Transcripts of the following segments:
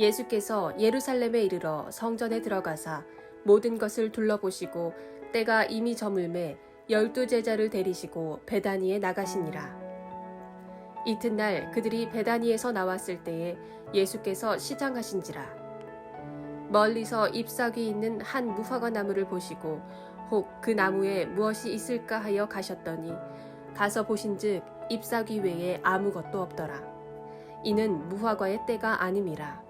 예수께서 예루살렘에 이르러 성전에 들어가사 모든 것을 둘러보시고 때가 이미 저물매 열두 제자를 데리시고 베다니에 나가시니라. 이튿날 그들이 베다니에서 나왔을 때에 예수께서 시장하신지라. 멀리서 잎사귀 있는 한 무화과 나무를 보시고 혹 그 나무에 무엇이 있을까 하여 가셨더니 가서 보신즉 잎사귀 외에 아무것도 없더라. 이는 무화과의 때가 아님이라.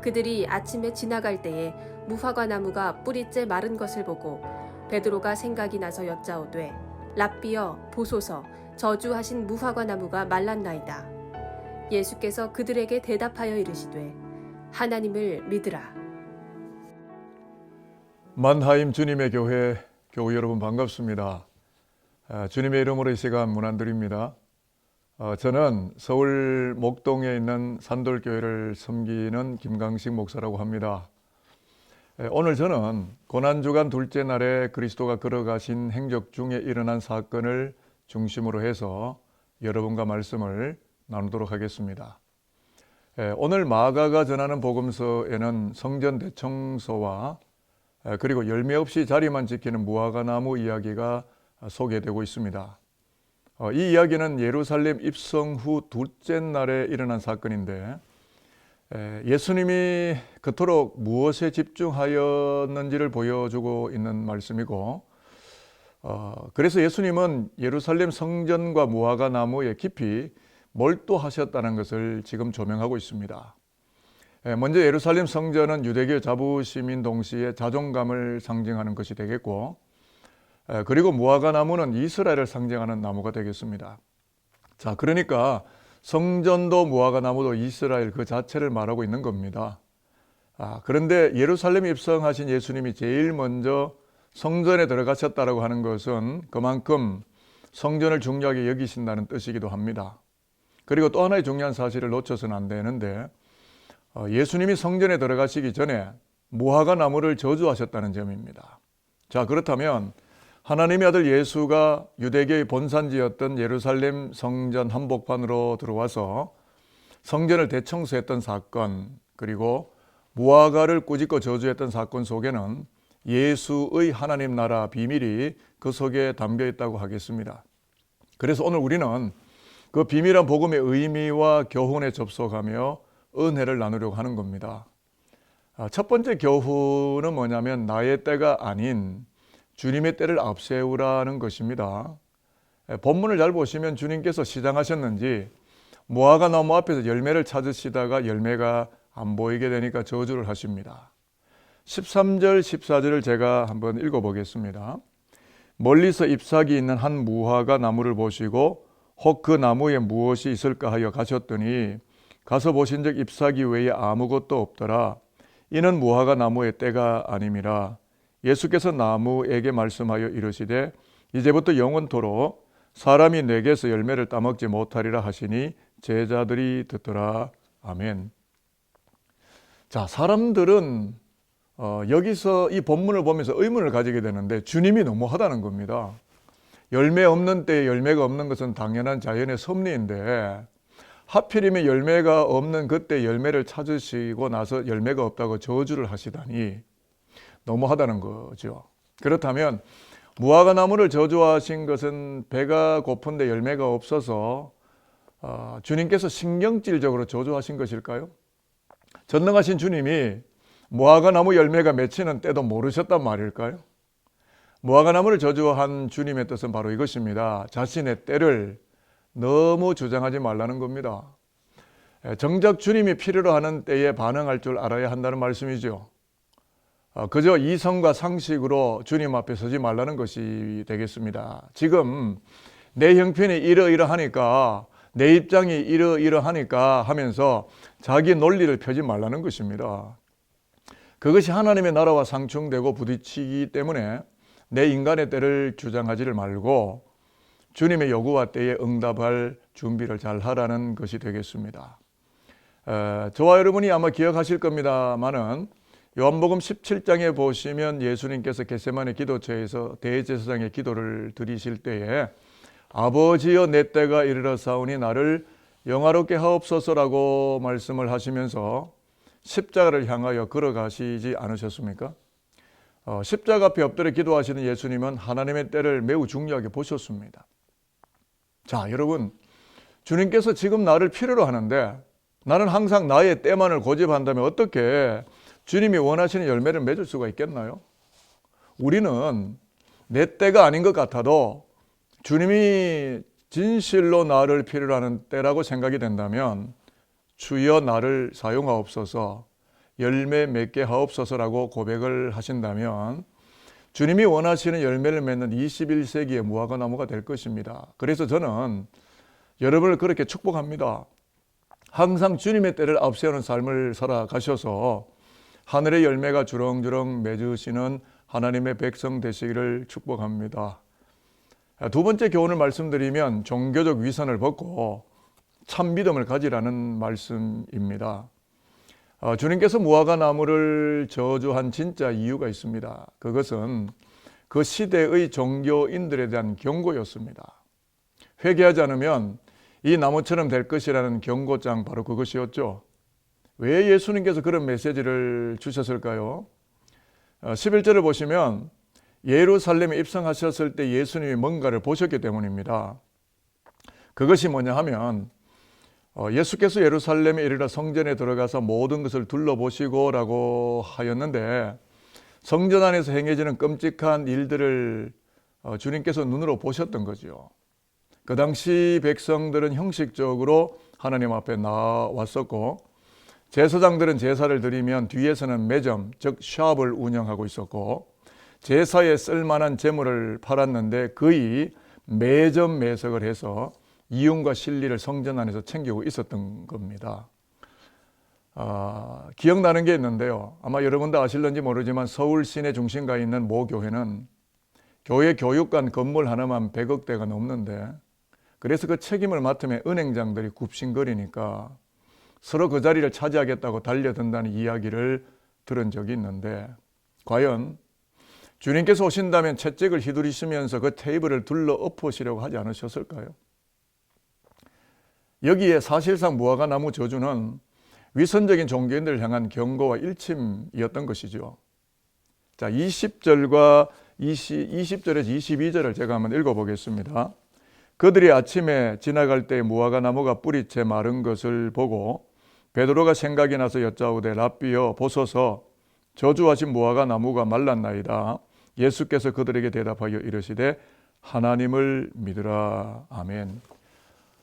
그들이 아침에 지나갈 때에 무화과 나무가 뿌리째 마른 것을 보고 베드로가 생각이 나서 여짜오되 랍비여 보소서 저주하신 무화과 나무가 말랐나이다. 예수께서 그들에게 대답하여 이르시되 하나님을 믿으라. 만하임 주님의 교회 교우 여러분 반갑습니다. 아, 주님의 이름으로 이 시간 문안드립니다. 어, 저는 서울 목동에 있는 산돌교회를 섬기는 김강식 목사라고 합니다. 에, 오늘 저는 고난주간 둘째 날에 그리스도가 걸어가신 행적 중에 일어난 사건을 중심으로 해서 여러분과 말씀을 나누도록 하겠습니다. 에, 오늘 마가가 전하는 복음서에는 성전 대청소와 에, 그리고 열매 없이 자리만 지키는 무화과 나무 이야기가 소개되고 있습니다. 어, 이 이야기는 예루살렘 입성 후 둘째 날에 일어난 사건인데 에, 예수님이 그토록 무엇에 집중하였는지를 보여주고 있는 말씀이고 어, 그래서 예수님은 예루살렘 성전과 무화과 나무에 깊이 몰두하셨다는 것을 지금 조명하고 있습니다. 에, 먼저 예루살렘 성전은 유대교 자부심인 동시에 자존감을 상징하는 것이 되겠고 에, 그리고 무화과 나무는 이스라엘을 상징하는 나무가 되겠습니다. 자, 그러니까 성전도 무화과 나무도 이스라엘 그 자체를 말하고 있는 겁니다. 아, 그런데 예루살렘 입성하신 예수님이 제일 먼저 성전에 들어가셨다라고 하는 것은 그만큼 성전을 중요하게 여기신다는 뜻이기도 합니다. 그리고 또 하나의 중요한 사실을 놓쳐서는 안 되는데 어, 예수님이 성전에 들어가시기 전에 무화과 나무를 저주하셨다는 점입니다. 자, 그렇다면 하나님의 아들 예수가 유대교의 본산지였던 예루살렘 성전 한복판으로 들어와서 성전을 대청소했던 사건 그리고 무화과를 꾸짖고 저주했던 사건 속에는 예수의 하나님 나라 비밀이 그 속에 담겨 있다고 하겠습니다. 그래서 오늘 우리는 그 비밀한 복음의 의미와 교훈에 접속하며 은혜를 나누려고 하는 겁니다. 아, 첫 번째 교훈은 뭐냐면 나의 때가 아닌 주님의 때를 앞세우라는 것입니다. 본문을 잘 보시면 주님께서 시장하셨는지 무화과 나무 앞에서 열매를 찾으시다가 열매가 안 보이게 되니까 저주를 하십니다. 13절, 14절을 제가 한번 읽어보겠습니다. 멀리서 잎사귀 있는 한 무화과 나무를 보시고 혹 그 나무에 무엇이 있을까 하여 가셨더니 가서 보신 즉 잎사귀 외에 아무것도 없더라. 이는 무화과 나무의 때가 아님이라. 예수께서 나무에게 말씀하여 이르시되 이제부터 영원토록 사람이 내게서 열매를 따먹지 못하리라 하시니 제자들이 듣더라. 아멘. 자, 사람들은 어, 여기서 이 본문을 보면서 의문을 가지게 되는데 주님이 너무하다는 겁니다. 열매 없는 때에 열매가 없는 것은 당연한 자연의 섭리인데 하필이면 열매가 없는 그때 열매를 찾으시고 나서 열매가 없다고 저주를 하시다니 너무하다는 거죠. 그렇다면 무화과 나무를 저주하신 것은 배가 고픈데 열매가 없어서 어, 주님께서 신경질적으로 저주하신 것일까요? 전능하신 주님이 무화과 나무 열매가 맺히는 때도 모르셨단 말일까요? 무화과 나무를 저주한 주님의 뜻은 바로 이것입니다. 자신의 때를 너무 주장하지 말라는 겁니다. 에, 정작 주님이 필요로 하는 때에 반응할 줄 알아야 한다는 말씀이죠. 어, 그저 이성과 상식으로 주님 앞에 서지 말라는 것이 되겠습니다. 지금 내 형편이 이러이러하니까 내 입장이 이러이러하니까 하면서 자기 논리를 펴지 말라는 것입니다. 그것이 하나님의 나라와 상충되고 부딪히기 때문에 내 인간의 때를 주장하지를 말고 주님의 요구와 때에 응답할 준비를 잘 하라는 것이 되겠습니다. 에, 저와 여러분이 아마 기억하실 겁니다만은 요한복음 17장에 보시면 예수님께서 겟세마네 기도처에서 대제사장의 기도를 드리실 때에 아버지여 내 때가 이르러 사오니 나를 영화롭게 하옵소서라고 말씀을 하시면서 십자가를 향하여 걸어가시지 않으셨습니까? 어, 십자가 앞에 엎드려 기도하시는 예수님은 하나님의 때를 매우 중요하게 보셨습니다. 자, 여러분, 주님께서 지금 나를 필요로 하는데 나는 항상 나의 때만을 고집한다면 어떻게 주님이 원하시는 열매를 맺을 수가 있겠나요? 우리는 내 때가 아닌 것 같아도 주님이 진실로 나를 필요로 하는 때라고 생각이 된다면 주여 나를 사용하옵소서 열매 맺게 하옵소서라고 고백을 하신다면 주님이 원하시는 열매를 맺는 21세기의 무화과 나무가 될 것입니다. 그래서 저는 여러분을 그렇게 축복합니다. 항상 주님의 때를 앞세우는 삶을 살아가셔서 하늘의 열매가 주렁주렁 맺으시는 하나님의 백성 되시기를 축복합니다. 두 번째 교훈을 말씀드리면 종교적 위선을 벗고 참 믿음을 가지라는 말씀입니다. 어, 주님께서 무화과 나무를 저주한 진짜 이유가 있습니다. 그것은 그 시대의 종교인들에 대한 경고였습니다. 회개하지 않으면 이 나무처럼 될 것이라는 경고장 바로 그것이었죠. 왜 예수님께서 그런 메시지를 주셨을까요? 11절을 보시면 예루살렘에 입성하셨을 때 예수님이 뭔가를 보셨기 때문입니다. 그것이 뭐냐 하면 어, 예수께서 예루살렘에 이르러 성전에 들어가서 모든 것을 둘러보시고 라고 하였는데 성전 안에서 행해지는 끔찍한 일들을 어, 주님께서 눈으로 보셨던 거죠. 그 당시 백성들은 형식적으로 하나님 앞에 나왔었고 제사장들은 제사를 드리면 뒤에서는 매점 즉 샵을 운영하고 있었고 제사에 쓸만한 재물을 팔았는데 거의 매점 매석을 해서 이윤과 실리를 성전 안에서 챙기고 있었던 겁니다. 아, 기억나는 게 있는데요. 아마 여러분도 아실런지 모르지만 서울 시내 중심가에 있는 모 교회는 교회 교육관 건물 하나만 100억대가 넘는데 그래서 그 책임을 맡으면 은행장들이 굽신거리니까 서로 그 자리를 차지하겠다고 달려든다는 이야기를 들은 적이 있는데 과연 주님께서 오신다면 채찍을 휘두르시면서 그 테이블을 둘러 엎으시려고 하지 않으셨을까요? 여기에 사실상 무화과 나무 저주는 위선적인 종교인들을 향한 경고와 일침이었던 것이죠. 자, 20절과 20, 20절에서 22절을 제가 한번 읽어보겠습니다. 그들이 아침에 지나갈 때 무화과 나무가 뿌리채 마른 것을 보고 베드로가 생각이 나서 여짜오되 랍비여 보소서 저주하신 무화과 나무가 말랐나이다. 예수께서 그들에게 대답하여 이르시되 하나님을 믿으라. 아멘.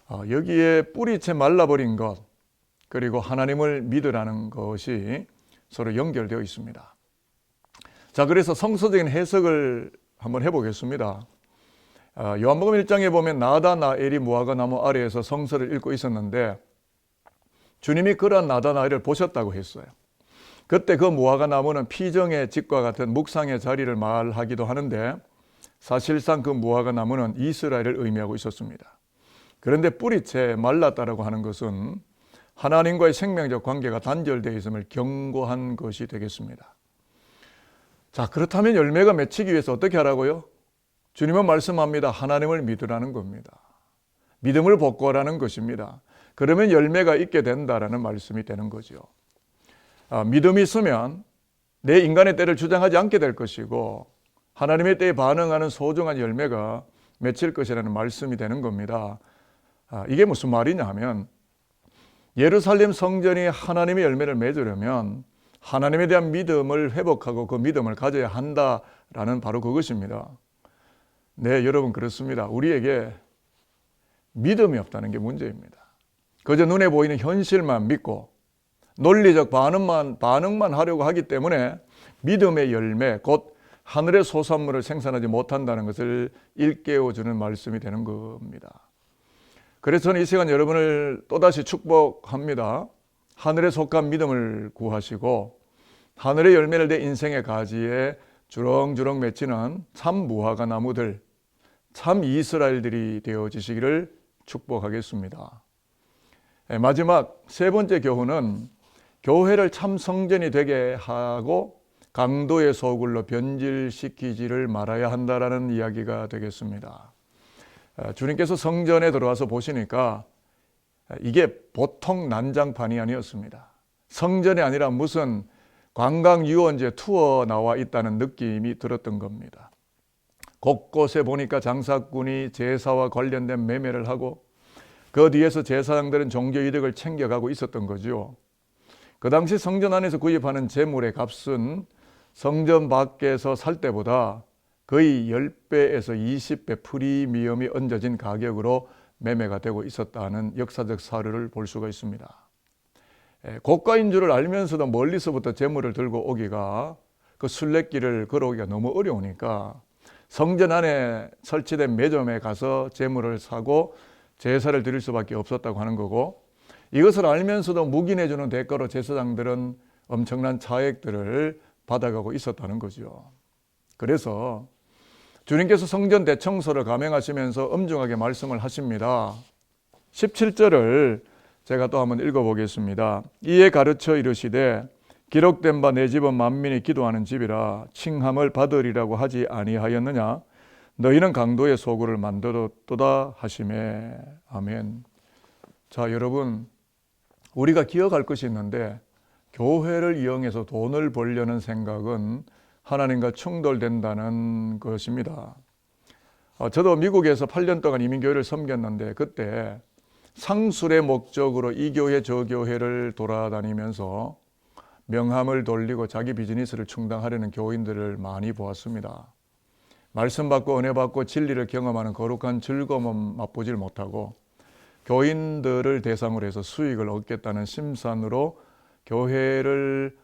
어, 여기에 뿌리채 말라버린 것 그리고 하나님을 믿으라는 것이 서로 연결되어 있습니다. 자, 그래서 성서적인 해석을 한번 해보겠습니다. 어, 요한복음 1장에 보면 나다 나엘이 무화과 나무 아래에서 성서를 읽고 있었는데 주님이 그러한 나다나엘을 보셨다고 했어요. 그때 그 무화과 나무는 피정의 집과 같은 묵상의 자리를 말하기도 하는데 사실상 그 무화과 나무는 이스라엘을 의미하고 있었습니다. 그런데 뿌리채 말랐다라고 하는 것은 하나님과의 생명적 관계가 단절되어 있음을 경고한 것이 되겠습니다. 자, 그렇다면 열매가 맺히기 위해서 어떻게 하라고요? 주님은 말씀합니다. 하나님을 믿으라는 겁니다. 믿음을 복고라는 것입니다. 그러면 열매가 있게 된다라는 말씀이 되는 거죠. 아, 믿음이 있으면 내 인간의 때를 주장하지 않게 될 것이고 하나님의 때에 반응하는 소중한 열매가 맺힐 것이라는 말씀이 되는 겁니다. 아, 이게 무슨 말이냐 하면 예루살렘 성전이 하나님의 열매를 맺으려면 하나님에 대한 믿음을 회복하고 그 믿음을 가져야 한다라는 바로 그것입니다. 네, 여러분 그렇습니다. 우리에게 믿음이 없다는 게 문제입니다. 그저 눈에 보이는 현실만 믿고 논리적 반응만 반응만 하려고 하기 때문에 믿음의 열매 곧 하늘의 소산물을 생산하지 못한다는 것을 일깨워 주는 말씀이 되는 겁니다. 그래서 저는 이 시간 여러분을 또다시 축복합니다. 하늘에 속한 믿음을 구하시고 하늘의 열매를 내 인생의 가지에 주렁주렁 맺히는 참 무화과 나무들, 참 이스라엘들이 되어지시기를 축복하겠습니다. 예, 마지막 세 번째 교훈은 교회를 참 성전이 되게 하고 강도의 소굴로 변질시키지를 말아야 한다라는 이야기가 되겠습니다. 아, 주님께서 성전에 들어와서 보시니까 이게 보통 난장판이 아니었습니다. 성전이 아니라 무슨 관광 유원지 투어 나와 있다는 느낌이 들었던 겁니다. 곳곳에 보니까 장사꾼이 제사와 관련된 매매를 하고 그 뒤에서 제사장들은 종교 이득을 챙겨가고 있었던 거죠. 그 당시 성전 안에서 구입하는 재물의 값은 성전 밖에서 살 때보다 거의 10배에서 20배 프리미엄이 얹어진 가격으로 매매가 되고 있었다는 역사적 사례를 볼 수가 있습니다. 에, 고가인 줄을 알면서도 멀리서부터 재물을 들고 오기가 그 순례길을 걸어오기가 너무 어려우니까 성전 안에 설치된 매점에 가서 재물을 사고 제사를 드릴 수밖에 없었다고 하는 거고 이것을 알면서도 묵인해주는 대가로 제사장들은 엄청난 차액들을 받아가고 있었다는 거죠. 그래서 주님께서 성전 대청소를 감행하시면서 엄중하게 말씀을 하십니다. 17절을 제가 또 한번 읽어보겠습니다. 이에 가르쳐 이르시되 기록된 바 내 집은 만민이 기도하는 집이라 칭함을 받으리라고 하지 아니하였느냐 너희는 강도의 소굴을 만들었도다 하심에 아멘. 자 여러분 우리가 기억할 것이 있는데 교회를 이용해서 돈을 벌려는 생각은 하나님과 충돌된다는 것입니다. 어, 저도 미국에서 8년 동안 이민교회를 섬겼는데 그때 상술의 목적으로 이 교회 저 교회를 돌아다니면서 명함을 돌리고 자기 비즈니스를 충당하려는 교인들을 많이 보았습니다. 말씀 받고 은혜 받고 진리를 경험하는 거룩한 즐거움은 맛보질 못하고 교인들을 대상으로 해서 수익을 얻겠다는 심산으로 교회를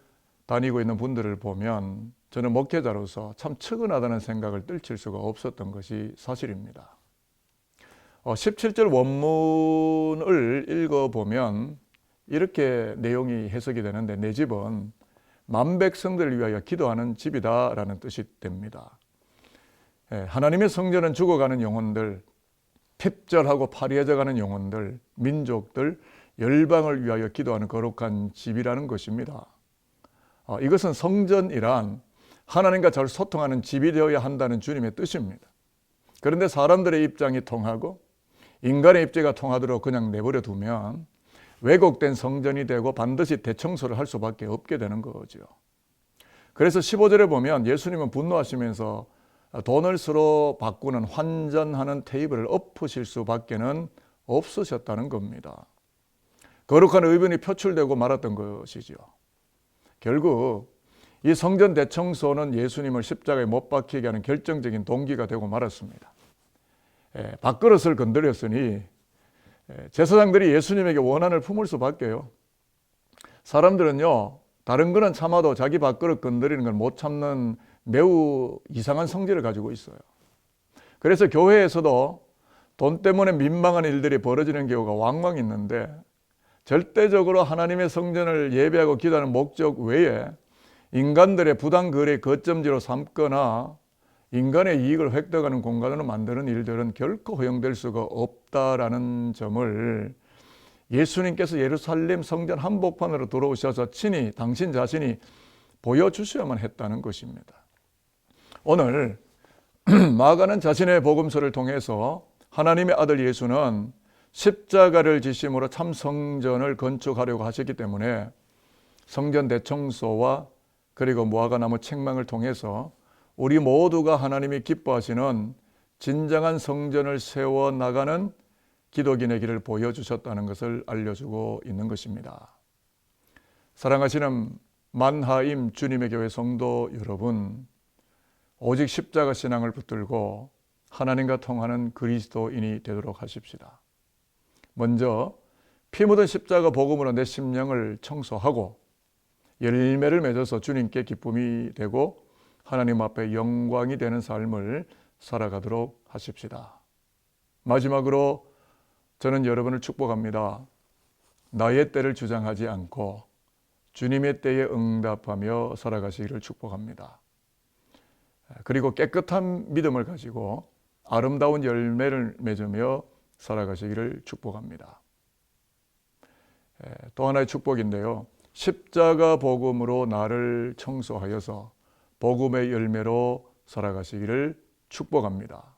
다니고 있는 분들을 보면 저는 목회자로서 참 측은하다는 생각을 떨칠 수가 없었던 것이 사실입니다. 어, 17절 원문을 읽어보면 이렇게 내용이 해석이 되는데 내 집은 만 백성들을 위하여 기도하는 집이다라는 뜻이 됩니다. 예, 하나님의 성전은 죽어가는 영혼들, 핍절하고 파리해져가는 영혼들, 민족들, 열방을 위하여 기도하는 거룩한 집이라는 것입니다. 어, 이것은 성전이란 하나님과 잘 소통하는 집이 되어야 한다는 주님의 뜻입니다. 그런데 사람들의 입장이 통하고 인간의 입지가 통하도록 그냥 내버려 두면 왜곡된 성전이 되고 반드시 대청소를 할 수밖에 없게 되는 거죠. 그래서 15절에 보면 예수님은 분노하시면서 돈을 서로 바꾸는 환전하는 테이블을 엎으실 수밖에는 없으셨다는 겁니다. 거룩한 의변이 표출되고 말았던 것이죠. 결국 이 성전 대청소는 예수님을 십자가에 못 박히게 하는 결정적인 동기가 되고 말았습니다. 예, 밥그릇을 건드렸으니 예, 제사장들이 예수님에게 원한을 품을 수밖에요. 사람들은요, 다른 거는 참아도 자기 밥그릇 건드리는 걸 못 참는 매우 이상한 성질을 가지고 있어요. 그래서 교회에서도 돈 때문에 민망한 일들이 벌어지는 경우가 왕왕 있는데 절대적으로 하나님의 성전을 예배하고 기도하는 목적 외에 인간들의 부당 거래 거점지로 삼거나 인간의 이익을 획득하는 공간으로 만드는 일들은 결코 허용될 수가 없다라는 점을 예수님께서 예루살렘 성전 한복판으로 들어오셔서 친히 당신 자신이 보여주셔야만 했다는 것입니다. 오늘 마가는 자신의 복음서를 통해서 하나님의 아들 예수는 십자가를 지심으로 참 성전을 건축하려고 하셨기 때문에 성전 대청소와 그리고 무화과나무 책망을 통해서 우리 모두가 하나님이 기뻐하시는 진정한 성전을 세워 나가는 기독인의 길을 보여주셨다는 것을 알려주고 있는 것입니다. 사랑하시는 만하임 주님의 교회 성도 여러분, 오직 십자가 신앙을 붙들고 하나님과 통하는 그리스도인이 되도록 하십시다. 먼저 피 묻은 십자가 복음으로 내 심령을 청소하고 열매를 맺어서 주님께 기쁨이 되고 하나님 앞에 영광이 되는 삶을 살아가도록 하십시다. 마지막으로 저는 여러분을 축복합니다. 나의 때를 주장하지 않고 주님의 때에 응답하며 살아가시기를 축복합니다. 그리고 깨끗한 믿음을 가지고 아름다운 열매를 맺으며 살아가시기를 축복합니다. 또 하나의 축복인데요. 십자가 복음으로 나를 청소하여서 복음의 열매로 살아가시기를 축복합니다.